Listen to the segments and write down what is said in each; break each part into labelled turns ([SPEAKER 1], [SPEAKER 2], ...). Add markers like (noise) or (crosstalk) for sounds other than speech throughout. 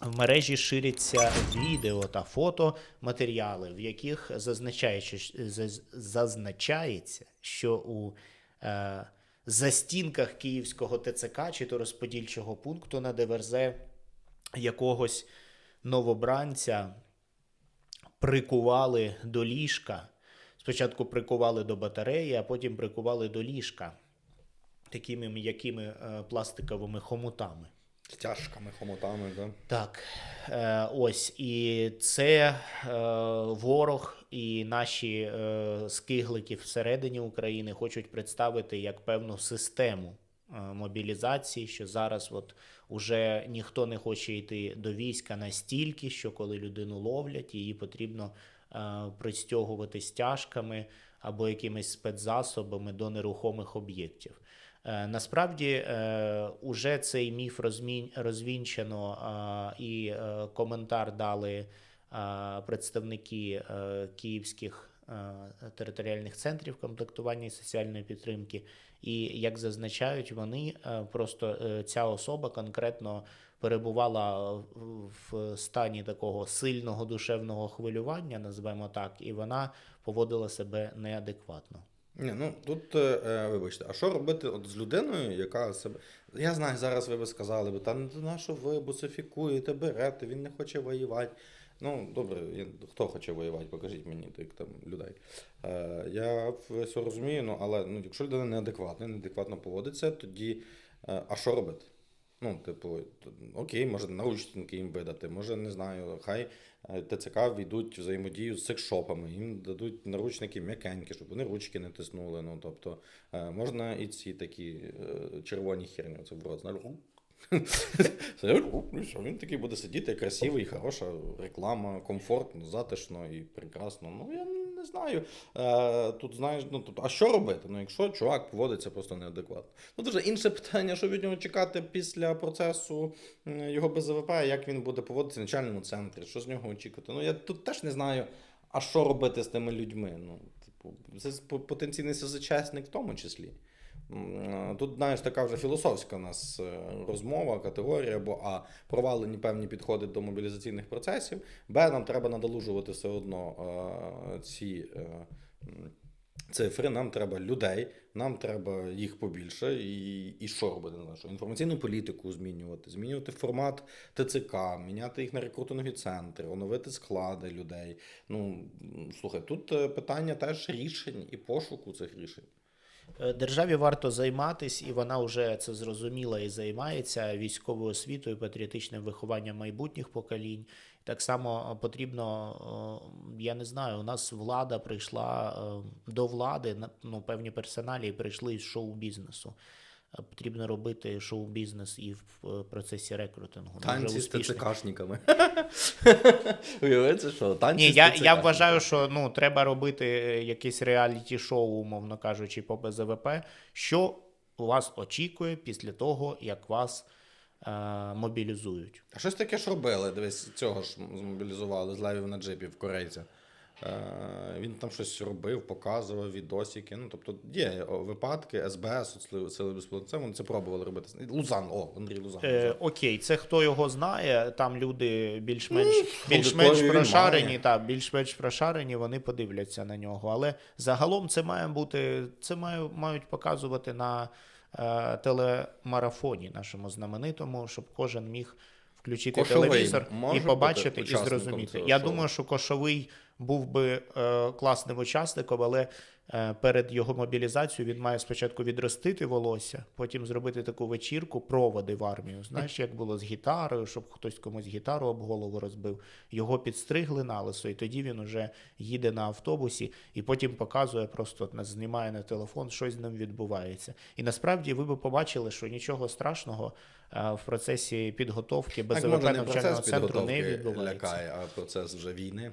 [SPEAKER 1] В мережі ширяться відео та фото матеріали, в яких зазначається, що у е, застінках київського ТЦК чи то розподільчого пункту на ДВРЗ якогось новобранця прикували до ліжка. Спочатку прикували до батареї, а потім прикували до ліжка такими м'якими е, пластиковими хомутами.
[SPEAKER 2] Тяжками, хомотами, да?
[SPEAKER 1] Так, е, ось і це е, ворог і наші е, скиглики всередині України хочуть представити як певну систему е, мобілізації, що зараз от уже ніхто не хоче йти до війська настільки, що коли людину ловлять, її потрібно е, пристягувати стяжками або якимись спецзасобами до нерухомих об'єктів. Е, Насправді е, уже цей міф розвінчено і е, коментар дали представники київських територіальних центрів комплектування і соціальної підтримки. І як зазначають вони, просто ця особа конкретно перебувала в- стані такого сильного душевного хвилювання, назвемо так, і вона поводила себе неадекватно.
[SPEAKER 2] Ні, ну тут, е, е, вибачте, а що робити от з людиною, яка себе. Я знаю, зараз ви би сказали, бо та на що ви буцифікуєте, берете, він не хоче воювати. Ну, добре, хто хоче воювати, покажіть мені тих там людей. Е, я все розумію, ну, але ну, якщо людина неадекватна, неадекватно поводиться, тоді е, а що робити? Ну, типу, окей, може наручники їм видати, може, не знаю, хай е, ТЦК війдуть взаємодію з секшопами, їм дадуть наручники м'якенькі, щоб вони ручки не тиснули. Ну, тобто, е, можна і ці такі е, червоні херні, це в рот, Сидиш, (laughs) ну, Він такий буде сидіти, красивий, хороша реклама, комфортно, затишно і прекрасно. Ну, я знаю. Е, тут знаєш, ну тут, а що робити? Ну, якщо чувак поводиться просто неадекватно. Ну, дуже інше питання, що від нього чекати після процесу його БЗВП, як він буде поводитися в начальному центрі, що з нього очікувати. Ну, я тут теж не знаю, а що робити з тими людьми. Ну, типу, це по- потенційний СЗЧСник в тому числі. Тут, знаєш, така вже філософська у нас е, розмова, категорія, бо А. Провалені певні підходи до мобілізаційних процесів, Б. Нам треба надолужувати все одно е, ці е, цифри, нам треба людей, нам треба їх побільше. І, і що робити? Знаю, інформаційну політику змінювати, змінювати формат ТЦК, міняти їх на рекрутингові центри, оновити склади людей. Ну, слухай, тут питання теж рішень і пошуку цих рішень.
[SPEAKER 1] Е, Державі варто займатись, і вона вже це зрозуміла і займається військовою освітою, патріотичним вихованням майбутніх поколінь. Так само е, потрібно, е, я не знаю, у нас влада прийшла до влади, ну, певні персоналі прийшли з шоу-бізнесу. Потрібно робити шоу-бізнес і в е, процесі рекрутингу.
[SPEAKER 2] Танці з. ТЦКшниками. (laughs) Уявляєте, що? Танці
[SPEAKER 1] Ні, я, я вважаю, що ну, треба робити е, якесь реаліті-шоу, умовно кажучи, по БЗВП. Що вас очікує після того, як вас е, мобілізують?
[SPEAKER 2] А щось таке ж робили, дивись, цього ж змобілізували з левів на джипі в корейця. Е, він там щось робив, показував відосики. Ну, тобто є випадки, СБС, Сили- безпеки, це вони це пробували робити. Лузан, о, Андрій Лузан.
[SPEAKER 1] Е, окей, це хто його знає, там люди більш-менш, більш-менш прошарені, та, більш-менш прошарені, вони подивляться на нього. Але загалом це має бути, це має, мають показувати на е, телемарафоні нашому знаменитому, щоб кожен міг включити
[SPEAKER 2] Кошовий
[SPEAKER 1] телевізор і побачити і зрозуміти. Я думаю, що Кошовий був би е, класним учасником, але перед його мобілізацією він має спочатку відростити волосся, потім зробити таку вечірку, проводи в армію. Знаєш, як було з гітарою, щоб хтось комусь гітару об голову розбив. Його підстригли на лисо, і тоді він уже їде на автобусі і потім показує, просто нас знімає на телефон, щось з ним відбувається. І насправді ви би побачили, що нічого страшного е, в процесі підготовки БЗВП навчального центру не відбувається.
[SPEAKER 2] лякає, а процес вже війни.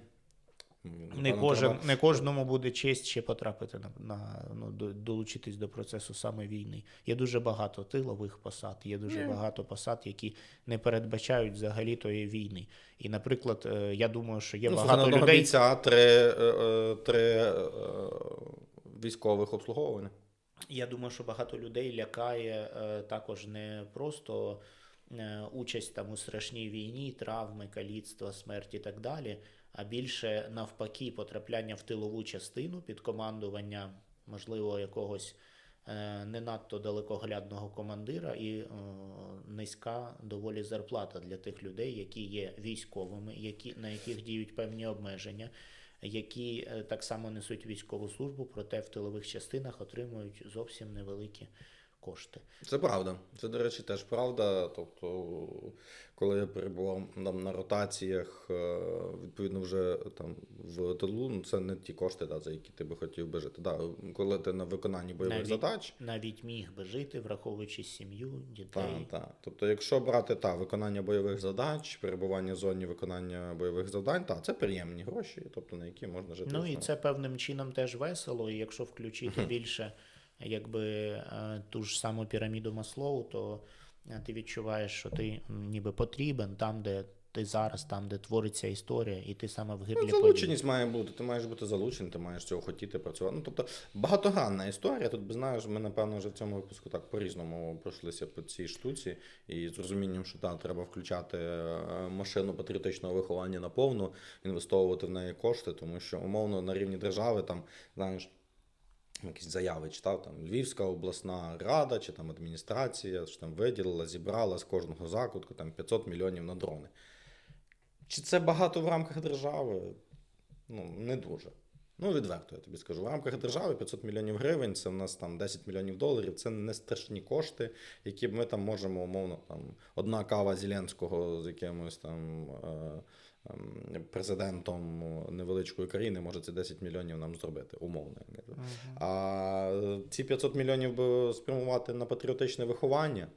[SPEAKER 1] Не, кожен,
[SPEAKER 2] треба-
[SPEAKER 1] не кожному буде честь ще потрапити на, на ну, долучитись до процесу саме війни. Є дуже багато тилових посад, є дуже багато посад, які не передбачають взагалі тої війни. І, наприклад, е, я думаю, що є
[SPEAKER 2] ну,
[SPEAKER 1] багато людей.
[SPEAKER 2] бійця три, е, е, три військових обслуговування.
[SPEAKER 1] Я думаю, що багато людей лякає також не просто участь там у страшній війні, травми, каліцтва, смерть і так далі, а більше навпаки потрапляння в тилову частину під командування, можливо, якогось е, не надто далекоглядного командира і е, низька доволі зарплата для тих людей, які є військовими, які, на яких діють певні обмеження, які е, так само несуть військову службу, проте в тилових частинах отримують зовсім невеликі кошти.
[SPEAKER 2] Це правда. Це, до речі, теж правда. Тобто, коли я перебував там, на ротаціях, е, відповідно, вже там в тилу, ну це не ті кошти, да, за які ти би хотів би жити. Да, коли ти на виконанні бойових
[SPEAKER 1] Навіть-
[SPEAKER 2] задач.
[SPEAKER 1] Навіть міг би жити, враховуючи сім'ю, дітей.
[SPEAKER 2] Так, так. Тобто, якщо брати та, виконання бойових задач, перебування в зоні виконання бойових завдань, та, це приємні гроші, тобто на які можна жити.
[SPEAKER 1] Ну і це певним чином теж весело. І якщо включити більше якби е, ту ж саму піраміду Маслоу, то е, ти відчуваєш, що ти ніби потрібен там, де ти зараз, там, де твориться історія, і ти саме в
[SPEAKER 2] Ну,
[SPEAKER 1] гирлі подій.
[SPEAKER 2] залученість має бути. Ти маєш бути залучений, ти маєш цього хотіти працювати. Ну, тобто багатогранна історія. Тут би знаєш, ми напевно вже в цьому випуску так по-різному пройшлися по цій штуці, і з розумінням, що так, треба включати е, машину патріотичного виховання на повну, інвестовувати в неї кошти, тому що умовно на рівні держави там, знаєш. Якісь заяви читав там Львівська обласна рада чи там адміністрація, що там виділила, зібрала з кожного закутку там 500 мільйонів на дрони. Чи це багато в рамках держави? Ну, не дуже. Ну, відверто, я тобі скажу. В рамках держави 500 мільйонів гривень, це в нас там 10 мільйонів доларів. Це не страшні кошти, які ми там можемо, умовно, там одна кава Зеленського з якимось там е, президентом невеличкої країни може це 10 мільйонів нам зробити, умовно. я кажу. А ці 500 мільйонів би спрямувати на патріотичне виховання,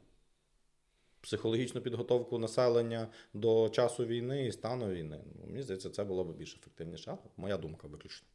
[SPEAKER 2] психологічну підготовку населення до часу війни і стану війни. Ну, мені здається, це було б більш ефективніше. Але моя думка виключно.